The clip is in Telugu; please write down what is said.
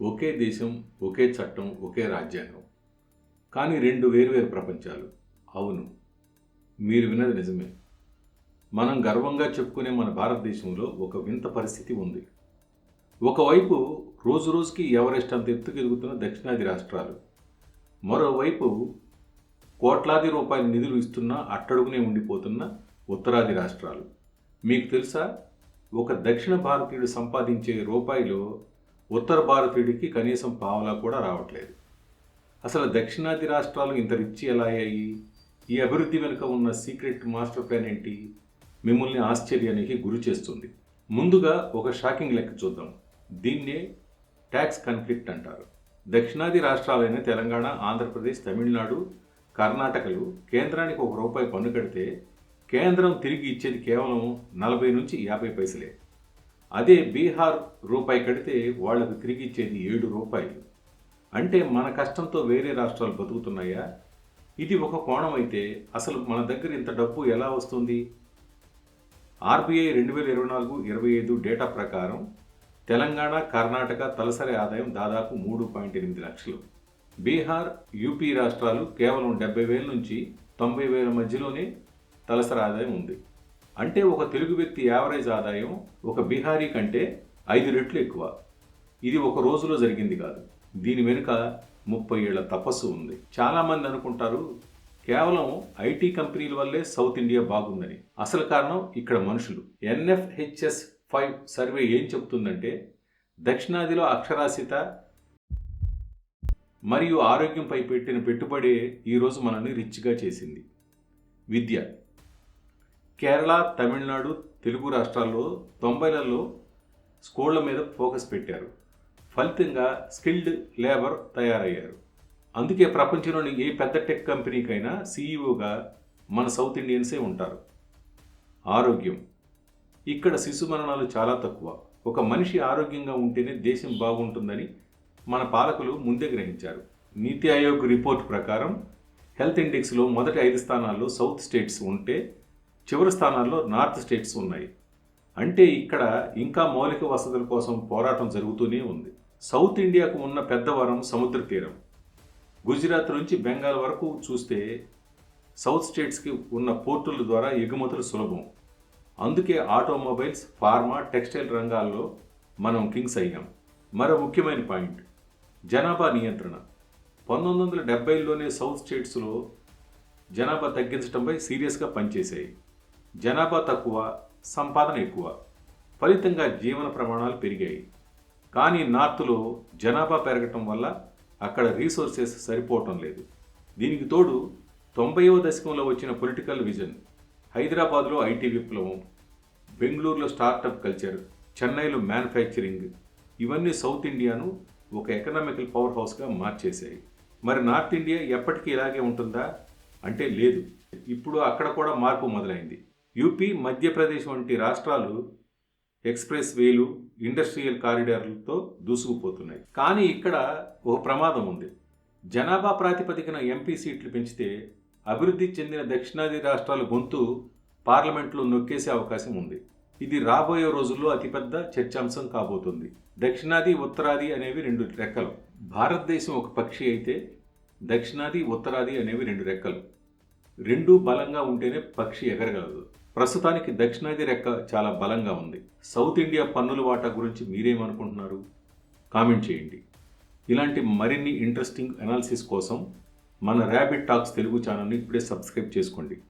ఒకే దేశం ఒకే చట్టం ఒకే రాజ్యాంగం. కానీ రెండు వేరువేరు ప్రపంచాలు. అవును మీరు విన్నది నిజమే. మనం గర్వంగా చెప్పుకునే మన భారతదేశంలో ఒక వింత పరిస్థితి ఉంది. ఒకవైపు రోజు రోజుకి ఎవరెస్ట్ అంత ఎత్తుకెదుగుతున్న దక్షిణాది రాష్ట్రాలు. మరోవైపు కోట్లాది రూపాయల నిధులు ఇస్తున్న అట్టడుగునే ఉండిపోతున్న ఉత్తరాది రాష్ట్రాలు. మీకు తెలుసా? ఒక దక్షిణ భారతీయుడు సంపాదించే రూపాయిలో ఉత్తర భారతీయుడికి కనీసం పావలా కూడా రావట్లేదు. అసలు దక్షిణాది రాష్ట్రాలు ఇంత రిచ్ ఎలా అయ్యాయి? ఈ అభివృద్ధి వెనుక ఉన్న సీక్రెట్ మాస్టర్ ప్లాన్ ఏంటి? మిమ్మల్ని ఆశ్చర్యానికి గురి చేస్తుంది. ముందుగా ఒక షాకింగ్ లెక్క చూద్దాం. దీన్నే ట్యాక్స్ కాన్ఫ్లిక్ట్ అంటారు. దక్షిణాది రాష్ట్రాలైన తెలంగాణ ఆంధ్రప్రదేశ్ తమిళనాడు కర్ణాటకలు కేంద్రానికి ఒక రూపాయి పన్ను కడితే కేంద్రం తిరిగి ఇచ్చేది కేవలం నలభై నుంచి యాభై పైసలే. అదే బీహార్ రూపాయి కడితే వాళ్ళకు తిరిగి ఇచ్చేది ఏడు రూపాయలు. అంటే మన కష్టంతో వేరే రాష్ట్రాలు బతుకుతున్నాయా? ఇది ఒక కోణం అయితే అసలు మన దగ్గర ఇంత డబ్బు ఎలా వస్తుంది? ఆర్బీఐ రెండు వేల ఇరవై నాలుగు ఇరవై ఐదు డేటా ప్రకారం తెలంగాణ కర్ణాటక తలసరి ఆదాయం దాదాపు మూడు పాయింట్ ఎనిమిది లక్షలు. బీహార్ యూపీ రాష్ట్రాలు కేవలం డెబ్బై వేల నుంచి తొంభై వేల మధ్యలోనే తలసరి ఆదాయం ఉంది. అంటే ఒక తెలుగు వ్యక్తి యావరేజ్ ఆదాయం ఒక బీహారీ కంటే ఐదు రెట్లు ఎక్కువ. ఇది ఒక రోజులో జరిగింది కాదు. దీని వెనుక ముప్పై ఏళ్ళ తపస్సు ఉంది. చాలామంది అనుకుంటారు కేవలం ఐటీ కంపెనీల వల్లే సౌత్ ఇండియా బాగుందని. అసలు కారణం ఇక్కడ మనుషులు. ఎన్ఎఫ్హెచ్ఎస్ ఫైవ్ సర్వే ఏం చెబుతుందంటే దక్షిణాదిలో అక్షరాస్యత మరియు ఆరోగ్యంపై పెట్టిన పెట్టుబడి ఈరోజు మనల్ని రిచ్గా చేసింది. విద్య. కేరళ తమిళనాడు తెలుగు రాష్ట్రాల్లో తొంభైలలో స్కూళ్ళ మీద ఫోకస్ పెట్టారు. ఫలితంగా స్కిల్డ్ లేబర్ తయారయ్యారు. అందుకే ప్రపంచంలోని ఏ పెద్ద టెక్ కంపెనీకైనా సీఈఓగా మన సౌత్ ఇండియన్సే ఉంటారు. ఆరోగ్యం. ఇక్కడ శిశు మరణాలు చాలా తక్కువ. ఒక మనిషి ఆరోగ్యంగా ఉంటేనే దేశం బాగుంటుందని మన పాలకులు ముందే గ్రహించారు. నీతి ఆయోగ్ రిపోర్ట్ ప్రకారం హెల్త్ ఇండెక్స్లో మొదటి ఐదు స్థానాల్లో సౌత్ స్టేట్స్ ఉంటే చివరి స్థానాల్లో నార్త్ స్టేట్స్ ఉన్నాయి. అంటే ఇక్కడ ఇంకా మౌలిక వసతుల కోసం పోరాటం జరుగుతూనే ఉంది. సౌత్ ఇండియాకు ఉన్న పెద్ద వరం సముద్ర తీరం. గుజరాత్ నుంచి బెంగాల్ వరకు చూస్తే సౌత్ స్టేట్స్కి ఉన్న పోర్టుల ద్వారా ఎగుమతులు సులభం. అందుకే ఆటోమొబైల్స్ ఫార్మా టెక్స్టైల్ రంగాల్లో మనం కింగ్స్ అయ్యాం. మరో ముఖ్యమైన పాయింట్ జనాభా నియంత్రణ. పంతొమ్మిది వందల డెబ్బైలోనే సౌత్ స్టేట్స్లో జనాభా తగ్గించడంపై సీరియస్గా పనిచేశాయి. జనాభా తక్కువ సంపాదన ఎక్కువ. ఫలితంగా జీవన ప్రమాణాలు పెరిగాయి. కానీ నార్త్లో జనాభా పెరగటం వల్ల అక్కడ రీసోర్సెస్ సరిపోవటం లేదు. దీనికి తోడు తొంభైవ దశకంలో వచ్చిన పొలిటికల్ విజన్ హైదరాబాద్లో ఐటీ విప్లవం బెంగళూరులో స్టార్టప్ కల్చర్ చెన్నైలో మ్యానుఫ్యాక్చరింగ్ ఇవన్నీ సౌత్ ఇండియాను ఒక ఎకనామికల్ పవర్ హౌస్గా మార్చేశాయి. మరి నార్త్ ఇండియా ఎప్పటికీ ఇలాగే ఉంటుందా? అంటే లేదు. ఇప్పుడు అక్కడ కూడా మార్పు మొదలైంది. యూపీ మధ్యప్రదేశ్ వంటి రాష్ట్రాలు ఎక్స్ప్రెస్ వేలు ఇండస్ట్రియల్ కారిడార్లతో దూసుకుపోతున్నాయి. కానీ ఇక్కడ ఒక ప్రమాదం ఉంది. జనాభా ప్రాతిపదికన ఎంపీ సీట్లు పెంచితే అభివృద్ధి చెందిన దక్షిణాది రాష్ట్రాల గొంతు పార్లమెంట్లో నొక్కేసే అవకాశం ఉంది. ఇది రాబోయే రోజుల్లో అతిపెద్ద చర్చాంశం కాబోతుంది. దక్షిణాది ఉత్తరాది అనేవి రెండు రెక్కలు. భారతదేశం ఒక పక్షి అయితే దక్షిణాది ఉత్తరాది అనేవి రెండు రెక్కలు. రెండూ బలంగా ఉంటేనే పక్షి ఎగరగలదు. ప్రస్తుతానికి దక్షిణాది రెక్క చాలా బలంగా ఉంది. సౌత్ ఇండియా పన్నుల వాటా గురించి మీరేమనుకుంటున్నారు? కామెంట్ చేయండి. ఇలాంటి మరిన్ని ఇంట్రెస్టింగ్ అనాలిసిస్ కోసం మన ర్యాబిట్ టాక్స్ తెలుగు ఛానల్ని ఇప్పుడే సబ్స్క్రైబ్ చేసుకోండి.